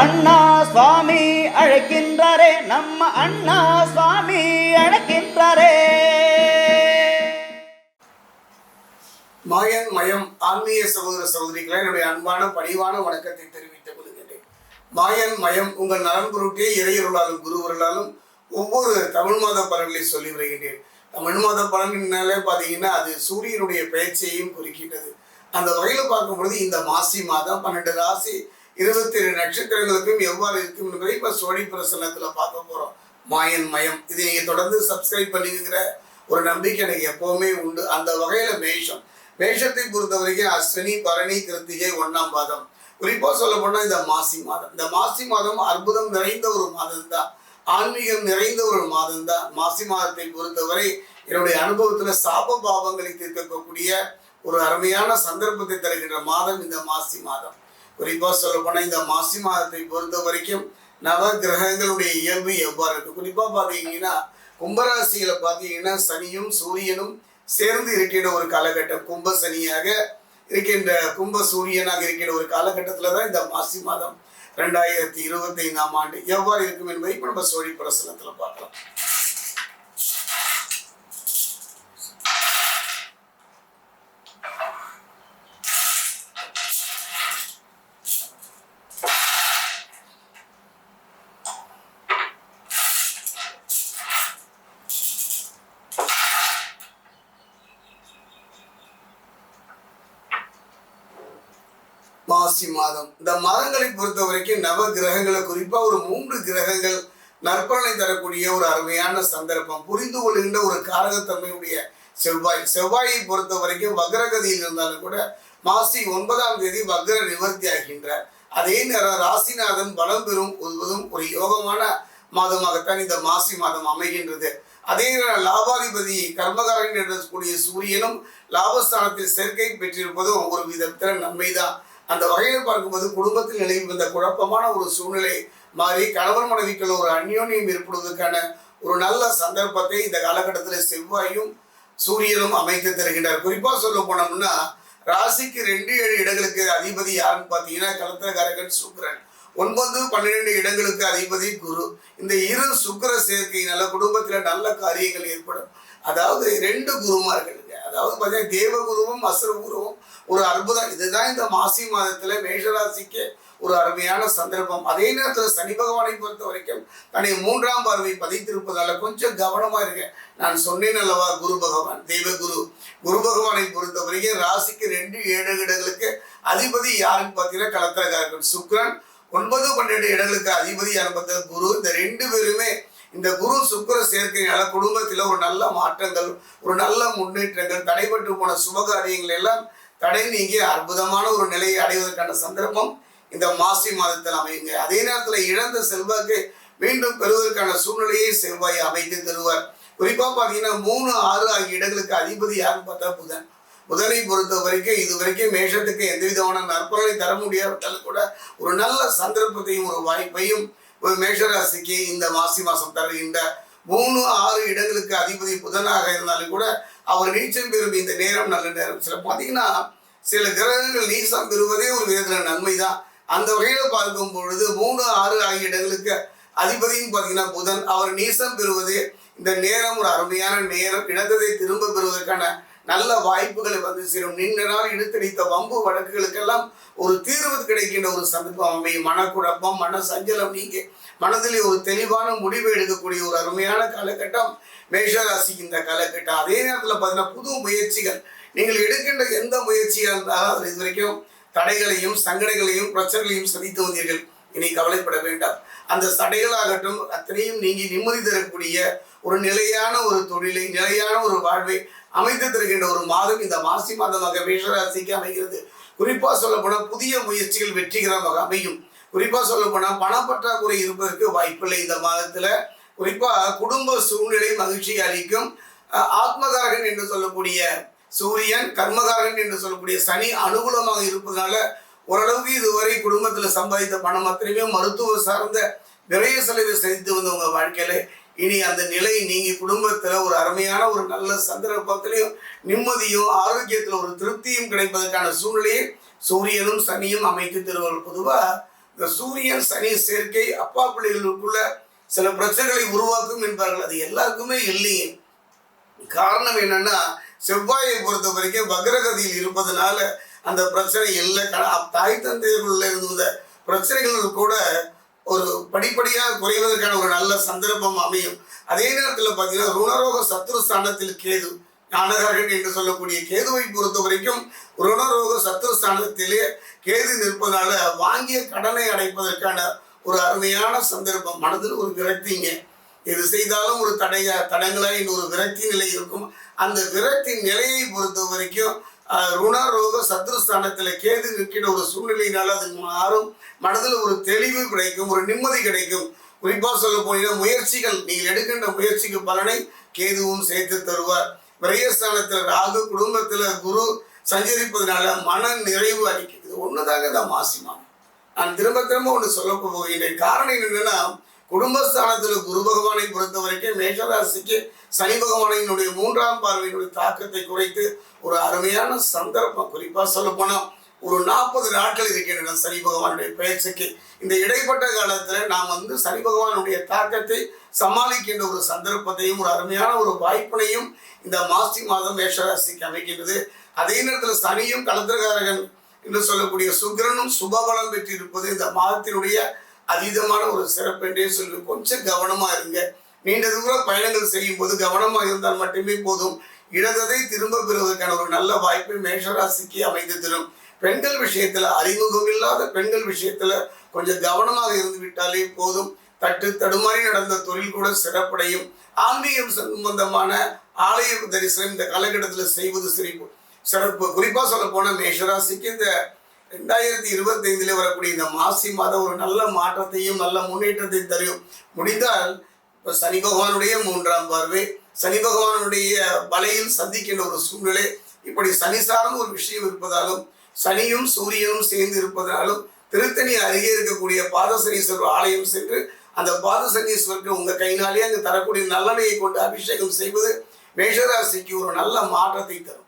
அண்ணா சுவாமி அழைக்கின்றாரே நம்ம அண்ணா சுவாமி அழைக்கின்றாரே. மாயன் மயம் ஆன்மீக சகோதர சகோதரிகளை என்னுடைய அன்பான பணிவான வணக்கத்தை தெரிவித்துக் கொள்கின்றேன். மாயன் மயம் உங்கள் நலன் பொருட்டே இறையருளாலும் குருவர்களாலும் ஒவ்வொரு தமிழ் மாத பலன்களை சொல்லி வருகின்றேன். தமிழ் மாத பலன்னாலே பார்த்தீங்கன்னா அது சூரியனுடைய பயிற்சியையும் குறிக்கின்றது. அந்த வகையில் பார்க்கும் பொழுது இந்த மாசி மாதம் பன்னெண்டு ராசி இருபத்தி ஏழு நட்சத்திரங்களுக்கும் எவ்வாறு இருக்கும் என்பதை இப்போ சோழி பிரசனத்தில் பார்க்க போகிறோம் மாயன் மயம். இதை நீங்கள் தொடர்ந்து சப்ஸ்கிரைப் பண்ணிக்கிற ஒரு நம்பிக்கை எனக்கு எப்பவுமே உண்டு. அந்த வகையில் மேஷம். மேஷத்தை பொறுத்த வரைக்கும் அஸ்வினி பரணி கிருத்திகை ஒன்றாம் மாதம் குறிப்பாக சொல்ல போனால் இந்த மாசி மாதம். இந்த மாசி மாதம் அற்புதம் நிறைந்த ஒரு மாதம் தான் ஆன்மீகம் நிறைந்த ஒரு மாதம் தான் மாசி மாதத்தை பொறுத்தவரை என்னுடைய அனுபவத்தில் சாப பாவங்களை தீர்க்கக்கூடிய ஒரு அருமையான சந்தர்ப்பத்தை தருகின்ற மாதம் இந்த மாசி மாதம். குறிப்பாக சொல்ல போனால் இந்த மாசி மாதத்தை பொறுத்த வரைக்கும் நவ கிரகங்களுடைய இயல்பு எவ்வாறு இருக்கு? குறிப்பாக பார்த்தீங்கன்னா கும்பராசியில் பார்த்தீங்கன்னா சனியும் சூரியனும் சேர்ந்து இருக்கின்ற ஒரு காலகட்டம். கும்ப சனியாக இருக்கின்ற கும்ப சூரியனாக இருக்கின்ற ஒரு காலகட்டத்தில் தான் இந்த மாசி மாதம் ரெண்டாயிரத்தி இருபத்தி ஐந்தாம் ஆண்டு எவ்வாறு இருக்கும் என்பதை இப்போ நம்ம சோழி பிரசனத்தில் பார்க்கலாம். மாசி மாதம். இந்த மாதங்களை பொறுத்த வரைக்கும் நவ கிரகங்களை குறிப்பா ஒரு மூன்று கிரகங்கள் நற்பலனை தரக்கூடிய ஒரு அருமையான சந்தர்ப்பம். புரிந்து கொள்கின்ற ஒரு காரகத்தன்மையுடைய செவ்வாய். செவ்வாயை பொறுத்த வரைக்கும் வக்ரகதியில் இருந்தாலும் கூட மாசி ஒன்பதாம் தேதி வக்ர நிவர்த்தி ஆகின்றார். அதே நேரம் ராசிநாதன் பலம் பெறும் ஒருவதும் ஒரு யோகமான மாதமாகத்தான் இந்த மாசி மாதம் அமைகின்றது. அதே நேரம் லாபாதிபதி கர்மகாரன் என்று கூடிய சூரியனும் லாபஸ்தானத்தில் சேர்க்கை பெற்றிருப்பதும் ஒரு விதத்தில் நன்மைதான். அந்த வகையில் பார்க்கும்போது குடும்பத்தில் நிலவி வந்த குழப்பமான ஒரு சூழ்நிலை மாறி கணவன் மனைவிக்குள்ள ஒரு அந்யோன்யம் ஏற்படுவதற்கான ஒரு நல்ல சந்தர்ப்பத்தை இந்த காலகட்டத்தில் செவ்வாயும் சூரியனும் அமைத்து தருகின்றார் குறிப்பாக சொல்ல போனோம்னா ராசிக்கு ரெண்டு ஏழு இடங்களுக்கு அதிபதி யாருன்னு பார்த்தீங்கன்னா கலத்திரகாரகன் சுக்கரன். ஒன்பது பன்னிரெண்டு இடங்களுக்கு அதிபதி குரு. இந்த இரு சுக்கிர சேர்க்கையினால குடும்பத்தில் நல்ல காரியங்கள் ஏற்படும். அதாவது ரெண்டு குருமார்களுங்க அதாவது பார்த்தீங்கன்னா தேவகுருவும் அசுரகுருவும் ஒரு அற்புதம். இதுதான் இந்த மாசி மாதத்தில் மேஷராசிக்கு ஒரு அருமையான சந்தர்ப்பம். அதே நேரத்தில் சனி பகவானை பொறுத்த வரைக்கும் தன்னை மூன்றாம் பார்வை பதித்திருப்பதால கொஞ்சம் கவனமா இருங்க. நான் சொன்னேன் அல்லவா குரு பகவான் தெய்வகுரு குரு பகவானை பொறுத்த வரைக்கும் ராசிக்கு ரெண்டு ஏழு இடங்களுக்கு அதிபதி யாருன்னு பார்த்தீங்கன்னா கலத்திரக்காரர்கள். சுக்ரன் ஒன்பது பன்னெண்டு இடங்களுக்கு அதிபதி அனுபவத்த குரு. இந்த ரெண்டு பேருமே இந்த குரு சுக்கர சேர்க்கையினால குடும்பத்தில் ஒரு நல்ல மாற்றங்கள் ஒரு நல்ல முன்னேற்றங்கள் தடைபட்டு போன சுபகாரியங்கள் எல்லாம் தடை நீங்கி அற்புதமான ஒரு நிலையை அடைவதற்கான சந்தர்ப்பம் இந்த மாசி மாதத்தில் அமையுங்க. அதே நேரத்தில் இழந்த செல்வாக்கு மீண்டும் பெறுவதற்கான சூழ்நிலையை செவ்வாய் அமைத்து தருவார். குறிப்பாக பார்த்தீங்கன்னா மூணு ஆறு ஆகிய இடங்களுக்கு அதிபதி யாருன்னு பார்த்தா புதன். புதனை பொறுத்த வரைக்கும் இது வரைக்கும் மேஷத்துக்கு எந்த விதமான நற்பலனை தர முடியாவிட்டாலும் கூட ஒரு நல்ல சந்தர்ப்பத்தையும் ஒரு வாய்ப்பையும் ஒரு மேஷராசிக்கு இந்த மாசி மாதம் தருகின்ற மூணு ஆறு இடங்களுக்கு அதிபதி புதனாக இருந்தாலும் கூட அவர் நீச்சம் பெறும் இந்த நேரம் நல்ல நேரம் சில பார்த்தீங்கன்னா சில கிரகங்கள் நீசம் பெறுவதே ஒரு விதத்தில் நன்மை தான் அந்த வகையில் பார்க்கும் பொழுது மூணு ஆறு ஆகிய இடங்களுக்கு அதிபதியும் பார்த்தீங்கன்னா புதன். அவர் நீசம் பெறுவது இந்த நேரம் ஒரு அருமையான நேரம். இழந்ததை திரும்ப பெறுவதற்கான நல்ல வாய்ப்புகளை வந்து சேரும். நீண்ட நாள் இழுத்தடித்த வம்பு வழக்குகளுக்கெல்லாம் ஒரு தீர்வு கிடைக்கின்ற ஒரு சந்தர்ப்பம் அமையும். மனக்குழப்பம் மன சஞ்சலம் நீங்க மனதிலே ஒரு தெளிவான முடிவு எடுக்கக்கூடிய ஒரு அருமையான காலகட்டம் மேஷராசிக்கு இந்த காலகட்டம். அதே நேரத்தில் பார்த்தீங்கன்னா புது முயற்சிகள். நீங்கள் எடுக்கின்ற எந்த முயற்சியாக இருந்தாலும் அதில் இது வரைக்கும் தடைகளையும் சங்கடைகளையும் பிரச்சனைகளையும் சந்தித்து வந்தீர்கள். இனி கவலைப்பட வேண்டாம். அந்த தடைகளாகட்டும் அத்தனையும் நீங்கி நிம்மதி தரக்கூடிய ஒரு நிலையான ஒரு தொழிலை நிலையான ஒரு வாழ்வை அமைத்து தருகின்ற ஒரு மாதம் இந்த மாசி மாதமாக மேஷராசிக்கு அமைகிறது. குறிப்பாக சொல்ல போனால் புதிய முயற்சிகள் வெற்றிகரமாக அமையும். குறிப்பாக சொல்ல போனால் பணப்பற்றாக்குறை இருப்பதற்கு வாய்ப்பில்லை இந்த மாதத்தில். குறிப்பாக குடும்ப சூழ்நிலை மகிழ்ச்சி அளிக்கும். ஆத்மகாரகன் என்று சொல்லக்கூடிய சூரியன் கர்மகாரன் என்று சொல்லக்கூடிய சனி அனுகூலமாக இருப்பதனால ஓரளவுக்கு இதுவரை குடும்பத்தில் சம்பாதித்த பணம் அத்தனையுமே மருத்துவ சார்ந்த விரைய செலவு செய்து வந்தவங்க வாழ்க்கையில இனி அந்த நிலை நீங்கள் குடும்பத்தில் ஒரு அருமையான ஒரு நல்ல சந்தர்ப்பத்திலையும் நிம்மதியும் ஆரோக்கியத்தில் ஒரு திருப்தியும் கிடைப்பதற்கான சூழ்நிலையை சூரியனும் சனியும் அமைத்து தருவார்கள். பொதுவாக இந்த சூரியன் சனி சேர்க்கை அப்பா பிள்ளைகளுக்குள்ள சில பிரச்சனைகளை உருவாக்கும் என்பார்கள். அது எல்லாருக்குமே இல்லையே. காரணம் என்னன்னா செவ்வாயை பொறுத்த வரைக்கும் வக்ரகதியில் இருப்பதனால அந்த பிரச்சனை இல்லை. க- தாய் தந்தையர்களுள்ள இருந்த பிரச்சனைகள் கூட ஒரு படிப்படியாக குறைவதற்கான ஒரு நல்ல சந்தர்ப்பம் அமையும். அதே நேரத்தில் பார்த்தீங்கன்னா ருணரோக சத்ரு ஸ்தானத்தில் கேது ஞானகாரகன் என்று சொல்லக்கூடிய கேதுவை பொறுத்த வரைக்கும் ருணரோக சத்ரு ஸ்தானத்திலே கேது நிற்பதால வாங்கிய கடனை அடைப்பதற்கான ஒரு அருமையான சந்தர்ப்பம். மனதில் ஒரு விரக்திங்க எது செய்தாலும் ஒரு தடைய தடங்களாய் இன்னொரு விரக்தி நிலை இருக்கும். அந்த விரக்தி நிலையை பொறுத்த வரைக்கும் ருணரோக ரோக சத்ருஸ்தானத்தில் கேது நிற்கிற ஒரு சூழ்நிலையினால் அது மாறும். மனதில் ஒரு தெளிவு கிடைக்கும் ஒரு நிம்மதி கிடைக்கும். குறிப்பாக சொல்ல போனீங்கன்னா முயற்சிகள் நீங்கள் எடுக்கின்ற முயற்சிக்கு பலனை கேதுவும் சேர்த்து தருவார். விரயஸ்தானத்தில் ராகு குடும்பத்தில் குரு சஞ்சரிப்பதனால மன நிறைவு அளிக்கிறது. இது தான் இந்த மாசி மாதம். நான் திரும்ப திரும்ப ஒன்று சொல்ல போகின்றேன். காரணம் என்னென்னா குடும்பஸ்தானத்தில் குரு பகவானை பொறுத்த வரைக்கும் மேஷராசிக்கு சனி பகவானினுடைய மூன்றாம் பார்வையினுடைய தாக்கத்தை குறைத்து ஒரு அருமையான சந்தர்ப்பம். குறிப்பாக சொல்லப்போனால் ஒரு நாற்பது நாட்கள் இருக்கின்றன சனி பகவானுடைய பேச்சுக்கு இந்த இடைப்பட்ட காலத்தில் நாம் வந்து சனி பகவானுடைய தாக்கத்தை சமாளிக்கின்ற ஒரு சந்தர்ப்பத்தையும் ஒரு அருமையான ஒரு வாய்ப்பினையும் இந்த மாசி மாதம் மேஷராசிக்கு அமைக்கின்றது. அதே நேரத்தில் சனியும் கலத்திரகாரகன் என்று சொல்லக்கூடிய சுக்கிரனும் சுபபலம் பெற்றிருப்பது இந்த மாதத்தினுடைய அதீதமான ஒரு சிறப்பு என்றே சொல்லி கொஞ்சம் கவனமாக இருங்க. நீண்ட தூர பயணங்கள் செய்யும் போது கவனமாக இருந்தால் மட்டுமே போதும். இழந்ததை திரும்ப பெறுவதற்கான ஒரு நல்ல வாய்ப்பை மேஷராசிக்கு அமைந்து தரும். பெண்கள் விஷயத்துல அறிமுகம் இல்லாத பெண்கள் விஷயத்துல கொஞ்சம் கவனமாக இருந்து விட்டாலே போதும். தட்டு தடுமாறி நடந்த தொழில் கூட சிறப்படையும். ஆன்மீகம் சம்பந்தமான ஆலய தரிசனம் இந்த காலகட்டத்தில் செய்வது சிறப்பு. சிறப்பு. குறிப்பாக சொல்ல போனால் மேஷராசிக்கு இந்த ரெண்டாயிரத்தி இருபத்தைந்தில் வரக்கூடிய இந்த மாசி மாதம் ஒரு நல்ல மாற்றத்தையும் நல்ல முன்னேற்றத்தையும் தரும். முடிந்தால் இப்போ சனி பகவானுடைய மூன்றாம் பார்வை சனி பகவானுடைய வலையில் சந்திக்கின்ற ஒரு சூழ்நிலை இப்படி சனி சார்ந்த ஒரு விஷயம் இருப்பதாலும் சனியும் சூரியனும் சேர்ந்து இருப்பதனாலும் திருத்தணி அருகே இருக்கக்கூடிய பாதசனீஸ்வரர் ஆலயம் சென்று அந்த பாதசனீஸ்வருக்கு உங்கள் கைனாலே அங்கு தரக்கூடிய நல்லனையை கொண்டு அபிஷேகம் செய்வது மேஷராசிக்கு ஒரு நல்ல மாற்றத்தை தரும்.